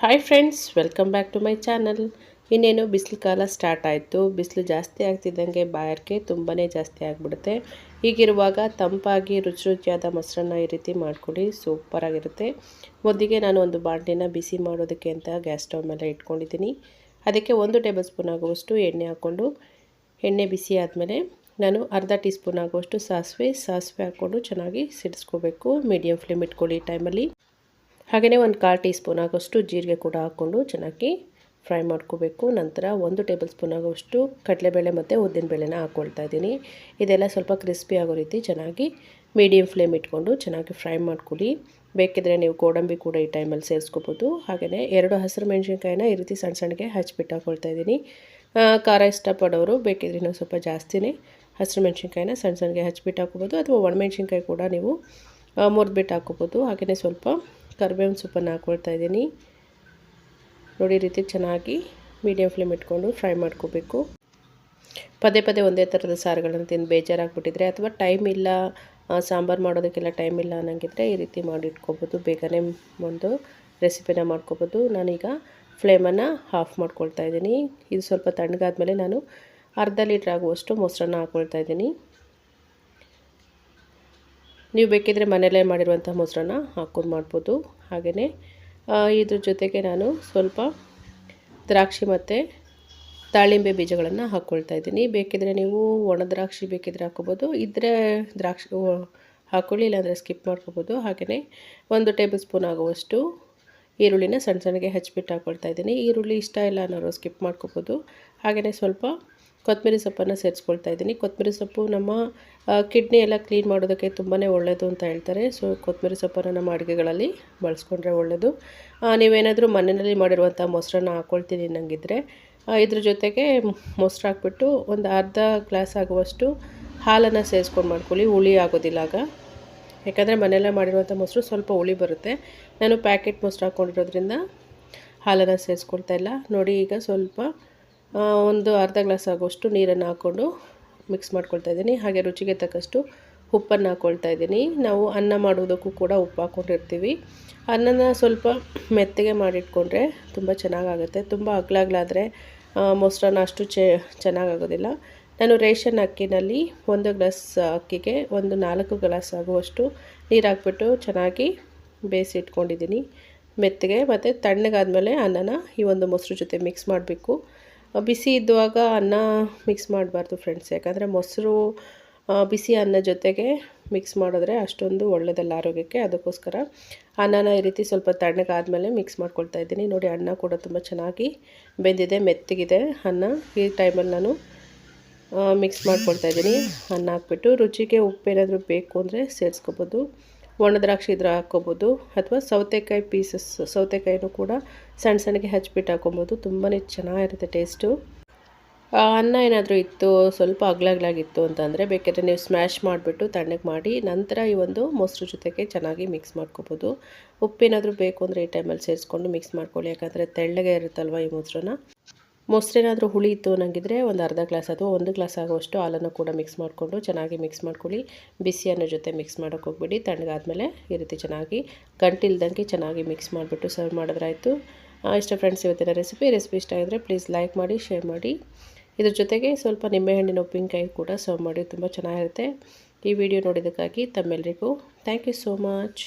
Hi friends welcome back to my channel ಇನ್ನೇನು ಬಿಸಿಲು ಕಾಲ ಸ್ಟಾರ್ಟ್ ಆಯಿತು. ಬಿಸಿಲು ಜಾಸ್ತಿ ಆಗ್ತಿದ್ದಂಗೆ ಬಾಯಾರಿಕೆ ತುಂಬಾ ಜಾಸ್ತಿ ಆಗಿಬಿಡುತ್ತೆ. ಹೀಗಿರುವಾಗ ತಂಪಾಗಿ ರುಚಿ ರುಚಿಯಾದ ಮೊಸರನ್ನ ಈ ರೀತಿ ಮಾಡ್ಕೊಳ್ಳಿ. ಸೂಪರಾಗಿರುತ್ತೆ ಮೊದಲಿಗೆ ನಾನು ಒಂದು ಬಾಂಡಿನ ಬಿಸಿ ಮಾಡೋದಕ್ಕೆ ಅಂತ ಗ್ಯಾಸ್ ಸ್ಟವ್ ಮೇಲೆ ಇಟ್ಕೊಂಡಿದ್ದೀನಿ. ಅದಕ್ಕೆ ಒಂದು ಟೇಬಲ್ ಸ್ಪೂನ್ ಆಗುವಷ್ಟು ಎಣ್ಣೆ ಹಾಕ್ಕೊಂಡು, ಎಣ್ಣೆ ಬಿಸಿ ಆದಮೇಲೆ ನಾನು ಅರ್ಧ ಟೀ ಸ್ಪೂನ್ ಆಗುವಷ್ಟು ಸಾಸಿವೆ. ಸಾಸಿವೆ ಹಾಕ್ಕೊಂಡು ಚೆನ್ನಾಗಿ ಸಿಡಿಸ್ಕೋಬೇಕು. ಮೀಡಿಯಮ್ ಫ್ಲೇಮ್ ಇಟ್ಕೊಳ್ಳಿ ಈ ಟೈಮಲ್ಲಿ ಹಾಗೆಯೇ ಒಂದು ಕಾಲು ಟೀ ಸ್ಪೂನ್ ಆಗೋಷ್ಟು ಜೀರಿಗೆ ಕೂಡ ಹಾಕ್ಕೊಂಡು ಚೆನ್ನಾಗಿ ಫ್ರೈ ಮಾಡ್ಕೋಬೇಕು. ನಂತರ ಒಂದು ಟೇಬಲ್ ಸ್ಪೂನ್ ಆಗೋಷ್ಟು ಕಡಲೆಬೇಳೆ ಮತ್ತು ಉದ್ದಿನಬೇಳೆನ ಹಾಕ್ಕೊಳ್ತಾ ಇದ್ದೀನಿ. ಇದೆಲ್ಲ ಸ್ವಲ್ಪ ಕ್ರಿಸ್ಪಿ ಆಗೋ ರೀತಿ ಚೆನ್ನಾಗಿ ಮೀಡಿಯಮ್ ಫ್ಲೇಮ್ ಇಟ್ಕೊಂಡು ಚೆನ್ನಾಗಿ ಫ್ರೈ ಮಾಡ್ಕೊಳ್ಳಿ. ಬೇಕಿದ್ರೆ ನೀವು ಗೋಡಂಬಿ ಕೂಡ ಈ ಟೈಮಲ್ಲಿ ಸೇರಿಸ್ಕೋಬೋದು. ಹಾಗೆಯೇ ಎರಡು ಹಸಿರು ಮೆಣಸಿನ್ಕಾಯಿನ ಈ ರೀತಿ ಸಣ್ಣ ಸಣ್ಣಗೆ ಹಚ್ಬಿಟ್ಟು ಹಾಕ್ಕೊಳ್ತಾ ಇದ್ದೀನಿ. ಖಾರ ಇಷ್ಟಪಡೋರು ಬೇಕಿದ್ರೆ ಇನ್ನೂ ಸ್ವಲ್ಪ ಜಾಸ್ತಿನೇ ಹಸಿರು ಮೆಣಸಿನ್ಕಾಯಿನ ಸಣ್ಣ ಸಣ್ಣಗೆ ಹಚ್ಬಿಟ್ಟು ಹಾಕ್ಕೋಬೋದು. ಅಥವಾ ಒಣಮೆಣ್ಸಿನ್ಕಾಯಿ ಕೂಡ ನೀವು ಮುರಿದ್ಬಿಟ್ಟು ಹಾಕ್ಕೋಬೋದು. ಹಾಗೆಯೇ ಸ್ವಲ್ಪ ಕರಿಬೇವಿನ ಸೊಪ್ಪನ್ನು ಹಾಕ್ಕೊಳ್ತಾ ಇದ್ದೀನಿ. ನೋಡಿ ರೀತಿ ಚೆನ್ನಾಗಿ ಮೀಡಿಯಮ್ ಫ್ಲೇಮ್ ಇಟ್ಕೊಂಡು ಫ್ರೈ ಮಾಡ್ಕೋಬೇಕು. ಪದೇ ಪದೇ ಒಂದೇ ಥರದ ಸಾರುಗಳನ್ನು ತಿಂದು ಬೇಜಾರಾಗ್ಬಿಟ್ಟಿದ್ರೆ ಅಥವಾ ಟೈಮ್ ಇಲ್ಲ ಸಾಂಬಾರು ಮಾಡೋದಕ್ಕೆಲ್ಲ ಟೈಮ್ ಇಲ್ಲ ಅನ್ನಂಗಿದ್ರೆ ಈ ರೀತಿ ಮಾಡಿಟ್ಕೋಬೋದು ಬೇಗನೆ ಒಂದು ರೆಸಿಪಿನ ಮಾಡ್ಕೋಬೋದು. ನಾನೀಗ ಫ್ಲೇಮನ್ನು ಆಫ್ ಮಾಡ್ಕೊಳ್ತಾ ಇದ್ದೀನಿ. ಇದು ಸ್ವಲ್ಪ ತಣ್ಣಗಾದ ಮೇಲೆ ನಾನು ಅರ್ಧ ಲೀಟ್ರ್ ಆಗುವಷ್ಟು ಮೊಸರನ್ನ ಹಾಕ್ಕೊಳ್ತಾ ಇದ್ದೀನಿ. ನೀವು ಬೇಕಿದ್ರೆ ಮನೆಯಲ್ಲೇ ಮಾಡಿರುವಂಥ ಮೊಸರನ್ನ ಹಾಕ್ಕೊಂಡು ಮಾಡ್ಬೋದು. ಹಾಗೆಯೇ ಇದ್ರ ಜೊತೆಗೆ ನಾನು ಸ್ವಲ್ಪ ದ್ರಾಕ್ಷಿ ಮತ್ತು ದಾಳಿಂಬೆ ಬೀಜಗಳನ್ನು ಹಾಕ್ಕೊಳ್ತಾ ಇದ್ದೀನಿ. ಬೇಕಿದ್ರೆ ನೀವು ಒಣ ದ್ರಾಕ್ಷಿ ಬೇಕಿದ್ರೆ ಹಾಕ್ಕೋಬೋದು ಇದ್ರೆ ದ್ರಾಕ್ಷಿ ಹಾಕ್ಕೊಳ್ಳಿ ಇಲ್ಲಾಂದರೆ ಸ್ಕಿಪ್ ಮಾಡ್ಕೋಬೋದು. ಹಾಗೆಯೇ, ಒಂದು ಟೇಬಲ್ ಸ್ಪೂನ್ ಆಗುವಷ್ಟು ಈರುಳ್ಳಿನ ಸಣ್ಣ ಸಣ್ಣಗೆ ಹಚ್ಚಿಬಿಟ್ಟು ಹಾಕ್ಕೊಳ್ತಾ ಇದ್ದೀನಿ. ಈರುಳ್ಳಿ ಇಷ್ಟ ಇಲ್ಲ ಅನ್ನೋರು ಸ್ಕಿಪ್ ಮಾಡ್ಕೋಬೋದು. ಹಾಗೆಯೇ ಸ್ವಲ್ಪ ಕೊತ್ತಂಬರಿ ಸೊಪ್ಪನ್ನು ಸೇರಿಸ್ಕೊಳ್ತಾ ಇದ್ದೀನಿ. ಕೊತ್ತಂಬರಿ ಸೊಪ್ಪು ನಮ್ಮ ಕಿಡ್ನಿ ಎಲ್ಲ ಕ್ಲೀನ್ ಮಾಡೋದಕ್ಕೆ ತುಂಬಾ ಒಳ್ಳೆಯದು ಅಂತ ಹೇಳ್ತಾರೆ. ಸೊ ಕೊತ್ತಂಬರಿ ಸೊಪ್ಪನ್ನು ನಮ್ಮ ಅಡುಗೆಗಳಲ್ಲಿ ಬಳಸ್ಕೊಂಡ್ರೆ ಒಳ್ಳೆಯದು ನೀವೇನಾದರೂ ಮನೆಯಲ್ಲಿ ಮಾಡಿರುವಂಥ ಮೊಸರನ್ನ ಹಾಕ್ಕೊಳ್ತೀನಿ ನನಗಿದ್ರೆ ಇದ್ರ ಜೊತೆಗೆ ಮೊಸರು ಹಾಕ್ಬಿಟ್ಟು ಒಂದು ಅರ್ಧ ಗ್ಲಾಸ್ ಆಗುವಷ್ಟು ಹಾಲನ್ನು ಸೇರಿಸ್ಕೊಂಡು ಮಾಡ್ಕೊಳ್ಳಿ. ಹುಳಿ ಆಗೋದಿಲ್ಲ ಆಗ. ಯಾಕಂದರೆ ಮನೆಯಲ್ಲೇ ಮಾಡಿರುವಂಥ ಮೊಸರು ಸ್ವಲ್ಪ ಹುಳಿ ಬರುತ್ತೆ. ನಾನು ಪ್ಯಾಕೆಟ್ ಮೊಸರು ಹಾಕ್ಕೊಂಡಿರೋದ್ರಿಂದ ಹಾಲನ್ನು ಸೇರಿಸ್ಕೊಳ್ತಾ ಇಲ್ಲ. ನೋಡಿ ಈಗ ಸ್ವಲ್ಪ ಒಂದು ಅರ್ಧ ಗ್ಲಾಸ್ ಆಗುವಷ್ಟು ನೀರನ್ನು ಹಾಕ್ಕೊಂಡು ಮಿಕ್ಸ್ ಮಾಡ್ಕೊಳ್ತಾ ಇದ್ದೀನಿ. ಹಾಗೆ ರುಚಿಗೆ ತಕ್ಕಷ್ಟು ಉಪ್ಪನ್ನು ಹಾಕ್ಕೊಳ್ತಾ ಇದ್ದೀನಿ. ನಾವು ಅನ್ನ ಮಾಡೋದಕ್ಕೂ ಕೂಡ ಉಪ್ಪು ಹಾಕ್ಕೊಂಡಿರ್ತೀವಿ. ಅನ್ನನ ಸ್ವಲ್ಪ ಮೆತ್ತಗೆ ಮಾಡಿಟ್ಕೊಂಡ್ರೆ ತುಂಬ ಚೆನ್ನಾಗಾಗುತ್ತೆ. ತುಂಬ ಅಗ್ಲಾಗ್ಲಾದರೆ ಮೊಸರನ್ನ ಅಷ್ಟು ಚೆ, ಚೆನ್ನಾಗಾಗೋದಿಲ್ಲ. ನಾನು ರೇಷನ್ ಅಕ್ಕಿನಲ್ಲಿ ಒಂದು ಗ್ಲಾಸ್ ಅಕ್ಕಿಗೆ ಒಂದು ನಾಲ್ಕು ಗ್ಲಾಸ್ ಆಗುವಷ್ಟು ನೀರು ಹಾಕ್ಬಿಟ್ಟು ಚೆನ್ನಾಗಿ ಬೇಯಿಸಿ ಇಟ್ಕೊಂಡಿದ್ದೀನಿ ಮೆತ್ತಗೆ ಮತ್ತು ತಣ್ಣಗಾದಮೇಲೆ ಅನ್ನನ ಈ ಒಂದು ಮೊಸರು ಜೊತೆ ಮಿಕ್ಸ್ ಮಾಡಬೇಕು. ಬಿಸಿ ಇದ್ದುವಾಗ ಅನ್ನ ಮಿಕ್ಸ್ ಮಾಡಬಾರ್ದು ಫ್ರೆಂಡ್ಸ್ ಯಾಕಂದರೆ ಮೊಸರು ಬಿಸಿ ಅನ್ನ ಜೊತೆಗೆ ಮಿಕ್ಸ್ ಮಾಡಿದ್ರೆ ಅಷ್ಟೊಂದು ಒಳ್ಳೆಯದಲ್ಲ ಆರೋಗ್ಯಕ್ಕೆ, ಅದಕ್ಕೋಸ್ಕರ ಅನ್ನನ ಈ ರೀತಿ ಸ್ವಲ್ಪ ತಣ್ಣಗಾದಮೇಲೆ ಮಿಕ್ಸ್ ಮಾಡ್ಕೊಳ್ತಾ ಇದ್ದೀನಿ. ನೋಡಿ, ಅನ್ನ ಕೂಡ ತುಂಬ ಚೆನ್ನಾಗಿ ಬೆಂದಿದೆ, ಮೆತ್ತಗಿದೆ ಅನ್ನ. ಈ ಟೈಮಲ್ಲಿ ನಾನು ಮಿಕ್ಸ್ ಮಾಡ್ಕೊಳ್ತಾ ಇದ್ದೀನಿ. ಅನ್ನ ಹಾಕ್ಬಿಟ್ಟು ರುಚಿಗೆ ಉಪ್ಪೇನಾದರೂ ಬೇಕು ಅಂದರೆ ಸೇರಿಸ್ಕೋಬೋದು. ಒಣ ದ್ರಾಕ್ಷಿ ಇದ್ರೆ ಹಾಕ್ಕೊಬೋದು. ಅಥವಾ ಸೌತೆಕಾಯಿ ಪೀಸಸ್ ಸೌತೆಕಾಯಿನೂ ಕೂಡ ಸಣ್ಣ ಸಣ್ಣಗೆ ಹಚ್ಬಿಟ್ಟು ಹಾಕೊಬೋದು ತುಂಬಾ ಚೆನ್ನಾಗಿರುತ್ತೆ ಟೇಸ್ಟು ಅನ್ನ ಏನಾದರೂ ಇತ್ತು, ಸ್ವಲ್ಪ ಅಗ್ಲಾಗ್ಲಾಗಿತ್ತು ಅಂತಂದರೆ ಬೇಕಾದರೆ ನೀವು ಸ್ಮ್ಯಾಶ್ ಮಾಡಿಬಿಟ್ಟು ತಣ್ಣಗೆ ಮಾಡಿ ನಂತರ ಈ ಒಂದು ಮೊಸರು ಜೊತೆಗೆ ಚೆನ್ನಾಗಿ ಮಿಕ್ಸ್ ಮಾಡ್ಕೋಬೋದು. ಉಪ್ಪೇನಾದರೂ ಬೇಕು ಅಂದರೆ ಈ ಟೈಮಲ್ಲಿ ಸೇರಿಸ್ಕೊಂಡು ಮಿಕ್ಸ್ ಮಾಡ್ಕೊಳ್ಳಿ. ಯಾಕಂದರೆ ತೆಳ್ಳಗೆ ಇರುತ್ತಲ್ವ ಈ ಮೊಸರನ್ನ. ಮೊಸರೇನಾದರೂ ಹುಳಿ ಇತ್ತು ಅನ್ನಂಗಿದ್ರೆ ಒಂದು ಅರ್ಧ ಗ್ಲಾಸ್ ಅಥವಾ ಒಂದು ಗ್ಲಾಸ್ ಆಗುವಷ್ಟು ಹಾಲನ್ನು ಕೂಡ ಮಿಕ್ಸ್ ಮಾಡಿಕೊಂಡು ಚೆನ್ನಾಗಿ ಮಿಕ್ಸ್ ಮಾಡ್ಕೊಳ್ಳಿ. ಬಿಸಿ ಅನ್ನೋ ಜೊತೆ ಮಿಕ್ಸ್ ಮಾಡೋಕ್ಕೆ ಹೋಗ್ಬಿಡಿ. ತಣ್ಣಗಾದ್ಮೇಲೆ ಈ ರೀತಿ ಚೆನ್ನಾಗಿ ಗಂಟಿಲ್ದಂಗೆ ಚೆನ್ನಾಗಿ ಮಿಕ್ಸ್ ಮಾಡಿಬಿಟ್ಟು ಸರ್ವ್ ಮಾಡಿದ್ರಾಯಿತು. ಇಷ್ಟ ಫ್ರೆಂಡ್ಸ್ ಇವತ್ತಿನ ರೆಸಿಪಿ ರೆಸಿಪಿ ಇಷ್ಟ ಆಗಿದ್ರೆ ಪ್ಲೀಸ್ ಲೈಕ್ ಮಾಡಿ ಶೇರ್ ಮಾಡಿ. ಇದ್ರ ಜೊತೆಗೆ ಸ್ವಲ್ಪ ನಿಂಬೆಹಣ್ಣಿನ ಉಪ್ಪಿನಕಾಯಿ ಕೂಡ ಸರ್ವ್ ಮಾಡಿ. ತುಂಬ ಚೆನ್ನಾಗಿರುತ್ತೆ. ಈ ವಿಡಿಯೋ ನೋಡಿದ್ದಕ್ಕಾಗಿ ತಮ್ಮೆಲ್ಲರಿಗೂ ಥ್ಯಾಂಕ್ ಯು ಸೋ ಮಚ್